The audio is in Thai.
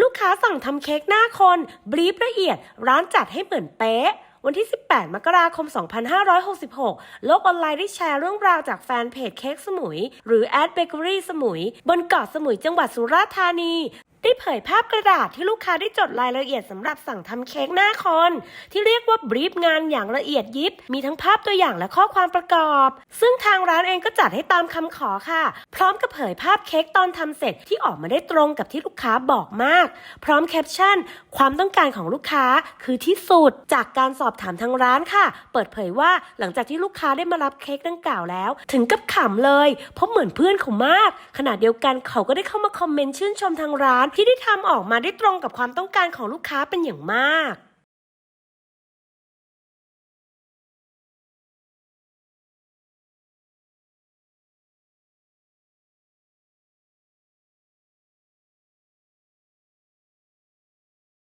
ลูกค้าสั่งทำเค้กหน้าคน บรีฟละเอียด ร้านจัดให้เหมือนเป๊ะ วันที่ 18 มกราคม 2566 โลกออนไลน์ได้แชร์เรื่องราวจากแฟนเพจเค้กสมุย หรือแอดเบเกอรี่สมุย บนเกาะสมุยจังหวัดสุราษฎร์ธานี ได้เผยภาพกระดาษที่ลูกค้าได้จดรายละเอียดสำหรับสั่งทำเค้กหน้าคนที่เรียกว่าบรีฟงานอย่างละเอียดยิบ มีทั้งภาพตัวอย่างและข้อความประกอบ ซึ่งทางร้านเองก็จัดให้ตามคำขอค่ะ พร้อมกับเผยภาพเค้กตอนทำเสร็จที่ออกมาได้ตรงกับที่ลูกค้าบอกมาก พร้อมแคปชั่น ความต้องการของลูกค้าคือที่สุด จากการสอบถามทางร้านค่ะ เปิดเผยว่าหลังจากที่ลูกค้าได้มารับเค้กดังกล่าวแล้ว ถึงกับขำเลย เพราะเหมือนเพื่อนเขามากขณะเดียวกันเขาก็ได้เข้ามาคอมเมนต์ชื่นชมทางร้านที่ได้ทำออกมาได้ตรงกับความต้องการของลูกค้าเป็นอย่างมาก